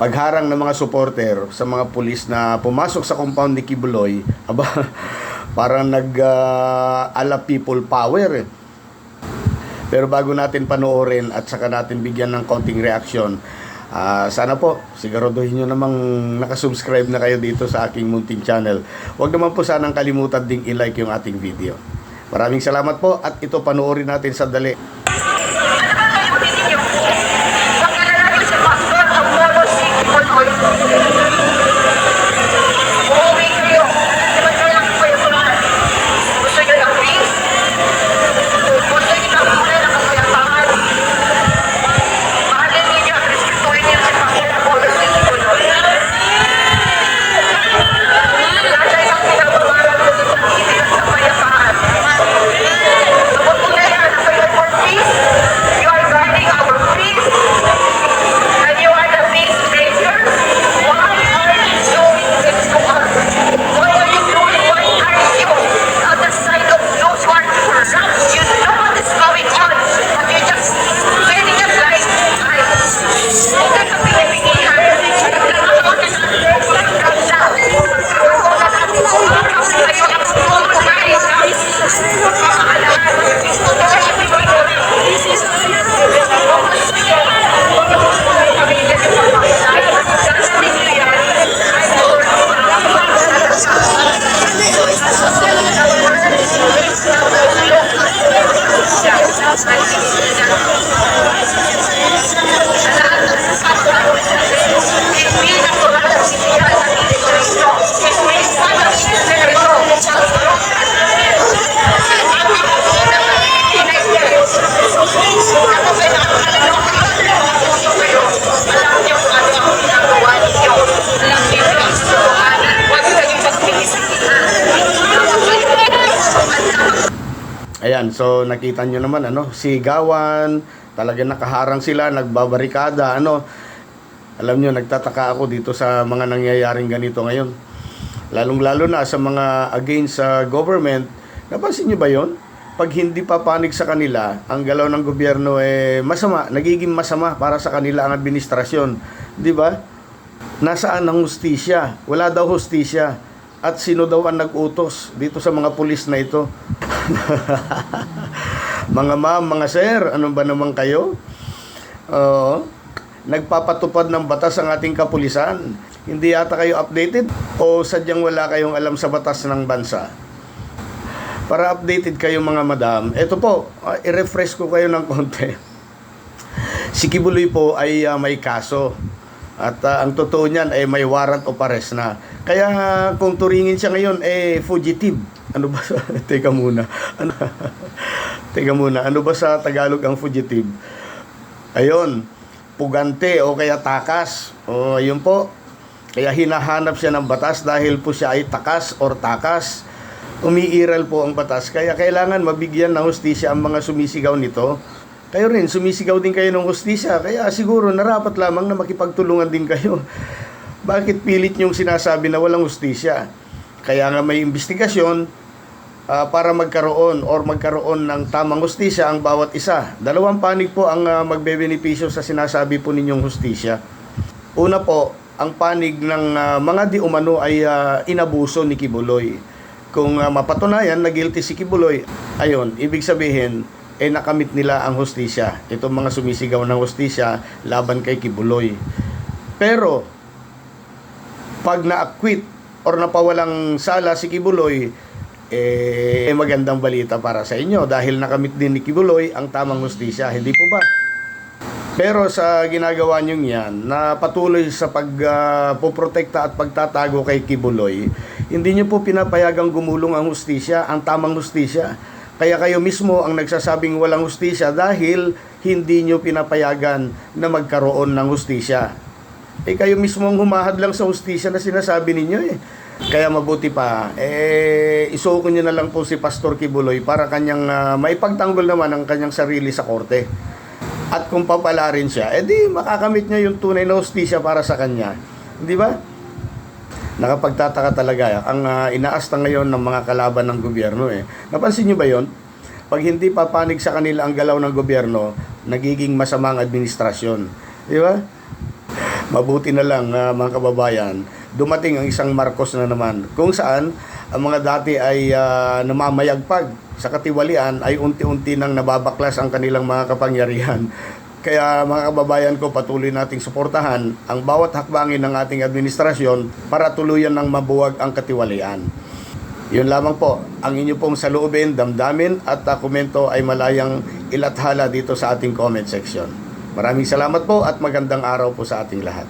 pagharang ng mga supporter sa mga pulis na pumasok sa compound ni Kibuloy, aba, parang nag ah, ala people power eh. Pero bago natin panoorin at saka natin bigyan ng konting reaksyon, ah, sana po, siguraduhin nyo namang nakasubscribe na kayo dito sa aking munting channel. Huwag naman po sanang kalimutan ding i-like yung ating video. Maraming salamat po at ito panoorin natin sa dali. Ayan, so nakita nyo naman, ano, sigawan, talaga nakaharang sila, nagbabarikada, ano. Alam nyo, nagtataka ako dito sa mga nangyayaring ganito ngayon. Lalong-lalo na sa mga against sa government. Napansin nyo ba yon? Pag hindi pa panig sa kanila, ang galaw ng gobyerno eh masama, nagiging masama para sa kanila ang administrasyon. Di ba? Nasaan ang hustisya? Wala daw hustisya. At sino daw ang nag-utos dito sa mga pulis na ito? mga ma'am, mga sir, ano ba naman kayo? Oo. nagpapatupad ng batas ang ating kapulisan. Hindi yata kayo updated o sadyang wala kayong alam sa batas ng bansa? Para updated kayo mga madam, ito po, uh, i-refresh ko kayo ng konti. Si Kibuloy po ay uh, may kaso. At uh, ang totoo niyan ay may warrant of arrest na. Kaya uh, kung turingin siya ngayon, eh, fugitive. Ano ba sa... Teka muna. Ano, teka muna. Ano ba sa Tagalog ang fugitive? Ayun. Pugante o kaya takas. O, ayun po. Kaya hinahanap siya ng batas dahil po siya ay takas or takas. Umiiral po ang batas. Kaya kailangan mabigyan ng hustisya ang mga sumisigaw nito. Kayo rin, sumisigaw din kayo ng hustisya. Kaya siguro narapat lamang na makipagtulungan din kayo. Bakit pilit niyong sinasabi na walang hustisya? Kaya nga may investigasyon ah, para magkaroon or magkaroon ng tamang hustisya ang bawat isa. Dalawang panig po ang uh, magbebenepisyo sa sinasabi po ninyong hustisya. Una po, ang panig ng ah, mga di umano ay ah, inabuso ni Kibuloy. Kung ah, mapatunayan na guilty si Kibuloy, ayon, ibig sabihin, eh nakamit nila ang hustisya. Itong mga sumisigaw ng hustisya laban kay Kibuloy. Pero, pag na-acquit or napawalang sala si Kibuloy, eh, magandang balita para sa inyo dahil nakamit din ni Kibuloy ang tamang hustisya. Hindi po ba? Pero sa ginagawa nyo yan, na patuloy sa pagpoprotekta at pagtatago kay Kibuloy, hindi nyo po pinapayagang gumulong ang hustisya, ang tamang hustisya. Kaya kayo mismo ang nagsasabing walang hustisya dahil hindi nyo pinapayagan na magkaroon ng hustisya. Eh kayo mismo ang humahad lang sa hustisya na sinasabi ninyo eh. Kaya mabuti pa, eh, isuko nyo na lang po si Pastor Kibuloy para kanyang ah, maipagtanggol naman ang kanyang sarili sa korte. At kung papalarin siya, edi makakamit niya yung tunay na hustisya para sa kanya. Di ba? Nakapagtataka talaga ang uh, inaasta ngayon ng mga kalaban ng gobyerno eh. Napansin niyo ba 'yon? Pag hindi papanig sa kanila ang galaw ng gobyerno, nagiging masamang administrasyon. Di ba? Mabuti na lang ah, mga kababayan, dumating ang isang Marcos na naman kung saan ang mga dati ay ah, namamayagpag sa katiwalian ay unti-unti nang nababaklas ang kanilang mga kapangyarihan. Kaya mga kababayan ko, patuloy nating suportahan ang bawat hakbangin ng ating administrasyon para tuluyan ng mabuwag ang katiwalian. Yun lamang po, ang inyo pong saloobin, damdamin at ah, komento ay malayang ilathala dito sa ating comment section. Maraming salamat po at magandang araw po sa ating lahat.